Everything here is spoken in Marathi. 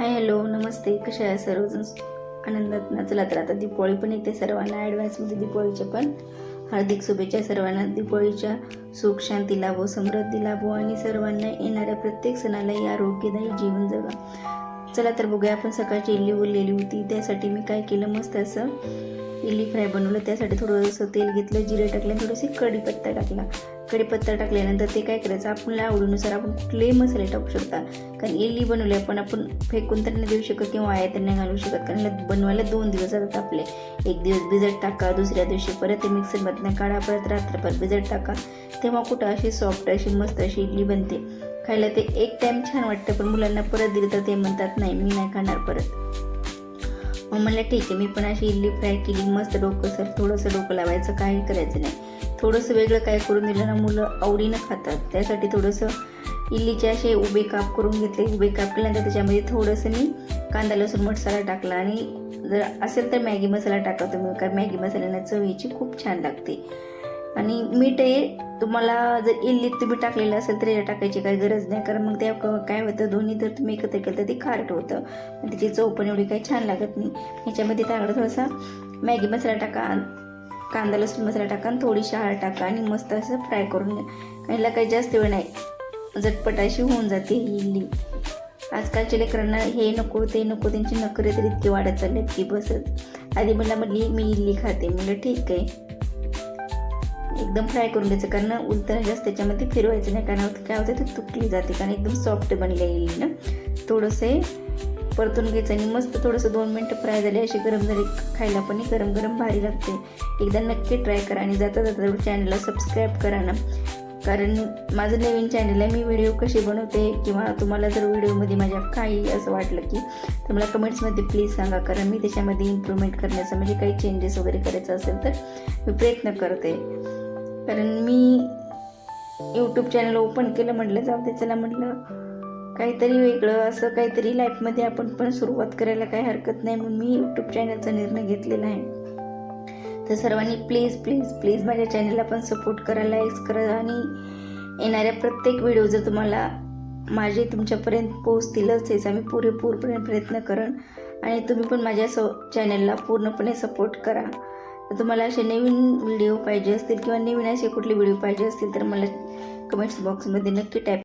हाय हॅलो नमस्ते कशा आहे सर्वजण आनंदात ना चला तर आता दीपावळी पण येते सर्वांना ॲडव्हान्समध्ये दिवाळीच्या पण हार्दिक शुभेच्छा सर्वांना. दिवाळीच्या सुख शांती लाभो समृद्धी लाभो आणि सर्वांना येणाऱ्या प्रत्येक सणालाही आरोग्यदायी जीवन जगा. चला तर बघूया आपण सकाळची इल्ली उरलेली होती त्यासाठी मी काय केलं मस्त असं इडली फ्राय बनवलं त्यासाठी थोडंसं तेल घेतलं जिरे टाकलं आणि थोडंसं कढीपत्ता टाकला. कढीपत्ता टाकल्यानंतर ते काय करायचं आपल्या आवडीनुसार आपण कुठलेही मसाले टाकू शकता. कारण इडली बनवली पण आपण फेकून तर नाही देऊ शकत किंवा आया तर नाही घालू शकत. कारण बनवायला दोन दिवस जातात आपले. एक दिवस भिजत टाका दुसऱ्या दिवशी परत ते मिक्सरमधनं काढा परत रात्रभर भिजत टाका. तेव्हा कुठं अशी सॉफ्ट अशी मस्त अशी इडली बनते. खायला ते एक टाईम छान वाटतं पण मुलांना परत दिलं तर ते म्हणतात नाही मी नाही खाणार परत. मग म्हणलं ठीक आहे मी पण अशी इडली फ्राय केली मस्त डोकं सर थोडंसं डोकं लावायचं काही करायचं नाही. थोडंसं वेगळं काय करून दिलं ना मुलं आवडीनं खातात. त्यासाठी थोडंसं इडलीचे असे उभे काप करून घेतले. उभे काप केल्यानंतर त्याच्यामध्ये थोडंसं मी कांदा लसूण मसाला टाकला. आणि जर असेल तर मॅगी मसाला टाका तुम्ही कारण मॅगी मसाल्यानं चव याची खूप छान लागते. आणि मीठ हे तुम्हाला जर इडलीत तुम्ही टाकलेलं असेल तर याला टाकायची काही गरज नाही कारण मग त्या क- काय होतं दोन्ही जर तुम्ही एकत्र केलं तर ते खारट होतं. त्याची चव पण एवढी काही छान लागत नाही. ह्याच्यामध्ये टाकलं थोडासा मॅगी मसाला टाका कांदा लसूण मसाला टाका आणि थोडीशी हळद टाका आणि मस्त असं फ्राय करून घ्या. याला काही जास्त वेळ नाही. झटपटाशी होऊन जाते ही इडली आजकालच्या लेकरांना हे नको ते नको त्यांची नखरे तर इतकी वाढत चालली की बसत. आधी मला म्हणली मी इडली खाते. म्हणलं ठीक आहे. एकदम फ्राय करून घ्यायचं. कारण उलताना जास्त त्याच्यामध्ये फिरवायचं नाही. कारण काय होतं ते तुटली जाते. कारण एकदम सॉफ्ट बनलेली इडली ना. थोडंसं हे परतून घ्यायचं आणि मस्त थोडंसं दोन मिनटं फ्राय झाले अशी गरम झाले खायला पण गरम गरम भारी लागते. एकदा नक्की ट्राय करा आणि जाता जाता चॅनलला सबस्क्राईब करा ना. कारण माझं नवीन चॅनल आहे. मी व्हिडिओ कसे बनवते किंवा तुम्हाला जर व्हिडिओमध्ये माझ्या काही असं वाटलं की तर मला कमेंट्समध्ये प्लीज सांगा. कारण मी त्याच्यामध्ये इम्प्रूव्हमेंट करण्याचा म्हणजे काही चेंजेस वगैरे करायचं असेल तर मी प्रयत्न करते. कारण मी यूट्यूब चॅनल ओपन केलं म्हटलं जाऊ दे चला म्हटलं काहीतरी वेगळं असं काहीतरी लाईफमध्ये आपण पण सुरुवात करायला काही हरकत नाही म्हणून मी यूट्यूब चॅनलचा निर्णय घेतलेला आहे. तर सर्वांनी प्लीज प्लीज प्लीज माझ्या चॅनलला पण सपोर्ट करा लाईक्स करा आणि येणाऱ्या प्रत्येक व्हिडिओ जर तुम्हाला माझे तुमच्यापर्यंत पोहोचतीलच याचा मी पुरेपूरपणे प्रयत्न करेन आणि तुम्ही पण माझ्या स चॅनलला पूर्णपणे सपोर्ट करा. तुम्हाला असे नवीन व्हिडिओ पाहिजे असतील किंवा नवीन असे कुठले व्हिडिओ पाहिजे असतील तर मला कमेंट्स बॉक्समध्ये नक्की टाईप